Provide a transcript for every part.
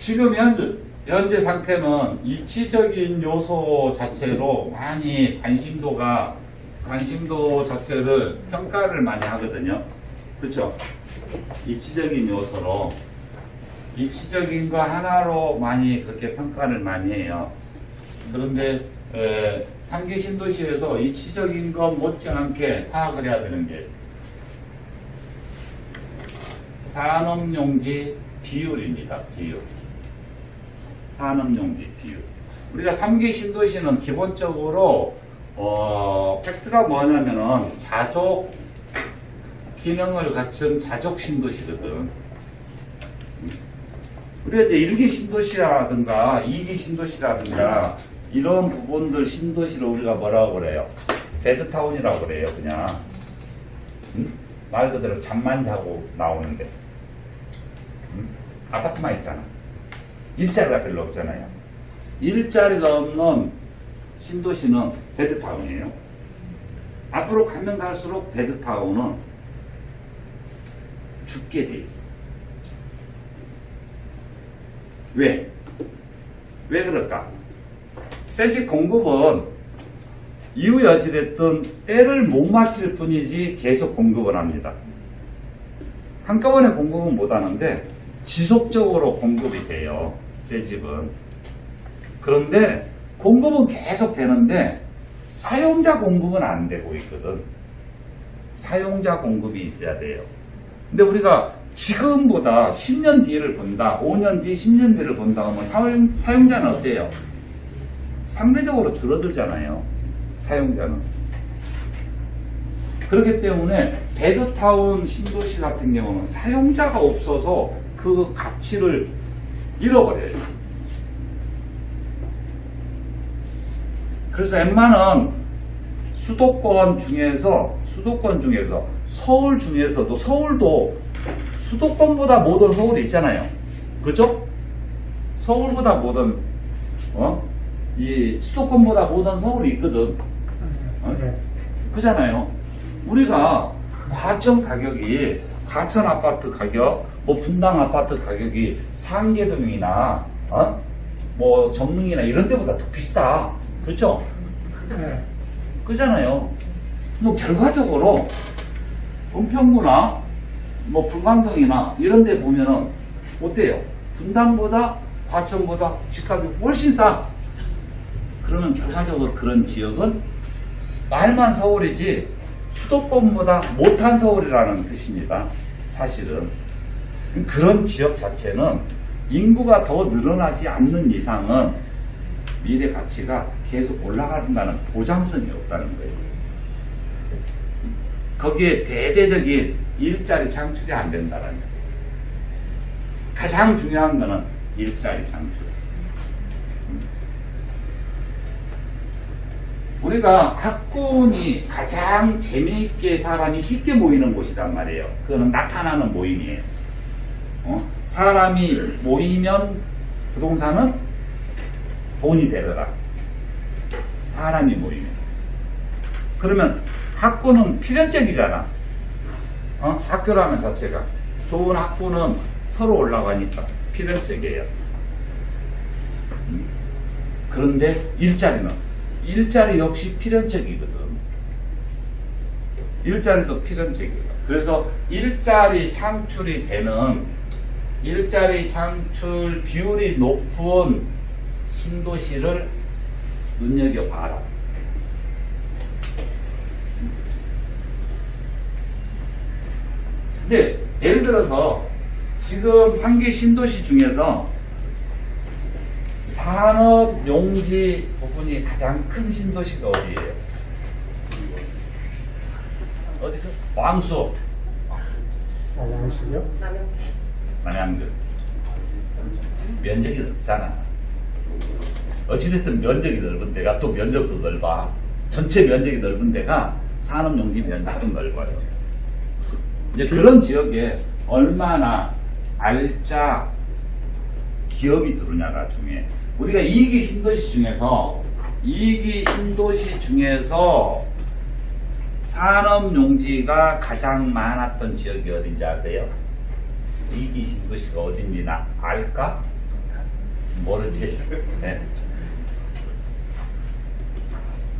지금 현재, 현재 상태는 이치적인 요소 자체로 많이 관심도가, 관심도 자체를 평가를 많이 하거든요. 그렇죠? 이치적인 요소로, 이치적인 거 하나로 많이 그렇게 평가를 많이 해요. 그런데 에, 상계 신도시에서 이치적인 것 못지않게 파악을 해야 되는 게 산업용지 비율입니다. 비율. 산업용지 비율. 우리가 3기 신도시는 기본적으로 어, 팩트가 뭐냐면은 자족 기능을 갖춘 자족 신도시거든. 우리가 이제 1기 신도시라든가 2기 신도시라든가 이런 부분들 신도시를 우리가 뭐라고 그래요? 베드타운이라고 그래요, 그냥. 응? 말 그대로 잠만 자고 나오는데. 응? 아파트만 있잖아. 일자리가 별로 없잖아요. 일자리가 없는 신도시는 베드타운이에요. 앞으로 가면 갈수록 베드타운은 죽게 돼 있어. 왜? 왜 그럴까? 세직 공급은 이후에 어찌됐든 때를 못 맞출 뿐이지 계속 공급을 합니다. 한꺼번에 공급은 못 하는데 지속적으로 공급이 돼요. 새 집은. 그런데 공급은 계속 되는데 사용자 공급은 안 되고 있거든. 사용자 공급이 있어야 돼요. 근데 우리가 지금보다 10년 뒤를 본다, 5년 뒤, 10년 뒤를 본다 하면 사용, 사용자는 어때요? 상대적으로 줄어들잖아요. 사용자는. 그렇기 때문에 베드타운 신도시 같은 경우는 사용자가 없어서 그 가치를 잃어버려요. 그래서 웬만한 수도권 중에서 수도권 중에서 서울 중에서도 서울도 수도권보다 모던 서울이 있잖아요. 그렇죠? 서울보다 모던 어? 이 수도권보다 모던 서울이 있거든. 어? 그잖아요. 우리가 과천 가격이 과천 아파트 가격, 뭐 분당 아파트 가격이 상계동이나 어? 뭐 전릉이나 이런 데보다 더 비싸. 그렇죠? 그잖아요. 뭐 결과적으로 은평구나 뭐 불광동이나 이런 데 보면은 어때요? 분당보다 과천보다 집값이 훨씬 싸. 그러면 결과적으로 그런 지역은 말만 서울이지 수도권보다 못한 서울이라는 뜻입니다. 사실은. 그런 지역 자체는 인구가 더 늘어나지 않는 이상은 미래 가치가 계속 올라간다는 보장성이 없다는 거예요. 거기에 대대적인 일자리 창출이 안 된다는 거예요. 가장 중요한 거는 일자리 창출. 우리가 학군이 가장 재미있게 사람이 쉽게 모이는 곳이란 말이에요. 그거는 나타나는 모임이에요. 어? 사람이 모이면 부동산은 돈이 되더라. 사람이 모이면. 그러면 학군은 필연적이잖아. 어? 학교라는 자체가. 좋은 학부는 서로 올라가니까 필연적이에요. 음. 그런데 일자리는 일자리 역시 필연적이거든. 일자리도 필연적이에요. 그래서 일자리 창출이 되는 일자리 창출 비율이 높은 신도시를 눈여겨봐라. 근데 예를 들어서 지금 상계 신도시 중에서 산업 용지 부분이 가장 큰 신도시가 어디예요? 어디죠? 왕수, 안녕하세요. 남양주. 면적이 넓잖아. 어찌됐든 면적이 넓은 데가 또 면적도 넓어. 전체 면적이 넓은 데가 산업 용지 면적도 넓어요. 이제 그런 지역에 얼마나 알짜 기업이 들어오냐가 중요해. 우리가 2기 신도시 중에서 2기 신도시 중에서 산업 용지가 가장 많았던 지역이 어딘지 아세요? 2기 신도시가 어딘지 나 알까? 모르지. 예.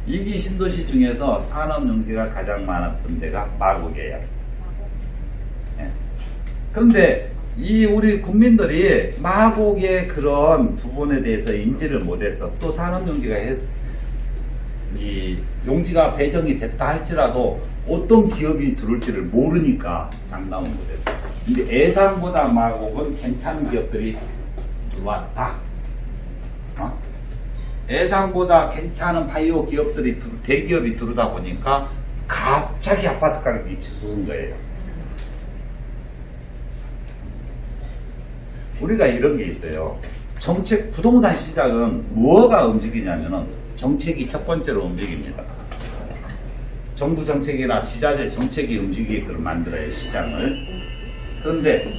이기 신도시 중에서 산업 용지가 가장 많았던 데가 마곡이에요. 예. 그런데 이 우리 국민들이 마곡의 그런 부분에 대해서 인지를 못해서 또 산업 용지가 해- 이 용지가 배정이 됐다 할지라도 어떤 기업이 들어올지를 모르니까 장담은 못했어. 근데 예상보다 마곡은 괜찮은 기업들이 들어왔다. 어? 예상보다 괜찮은 바이오 기업들이 들- 대기업이 들어오다 보니까 갑자기 아파트 가격이 치솟은 거예요. 우리가 이런 게 있어요. 정책, 부동산 시장은 뭐가 움직이냐면은 정책이 첫 번째로 움직입니다. 정부 정책이나 지자체 정책이 움직이게끔 만들어요, 시장을. 그런데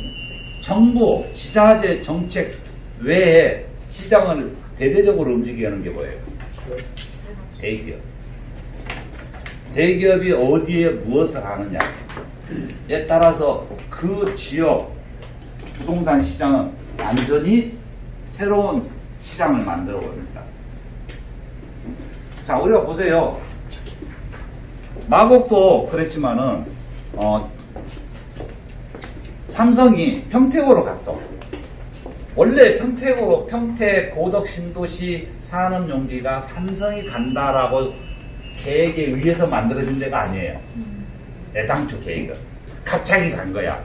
정부, 지자체 정책 외에 시장을 대대적으로 움직이게 하는 게 뭐예요? 대기업. 대기업이 어디에 무엇을 하느냐에 따라서 그 지역 부동산 시장은 완전히 새로운 시장을 만들어 버립니다. 자, 우리가 보세요. 마곡도 그랬지만은, 어, 삼성이 평택으로 갔어. 원래 평택으로, 평택 고덕 신도시 산업 용지가 삼성이 간다라고 계획에 의해서 만들어진 데가 아니에요. 애당초 계획은. 갑자기 간 거야.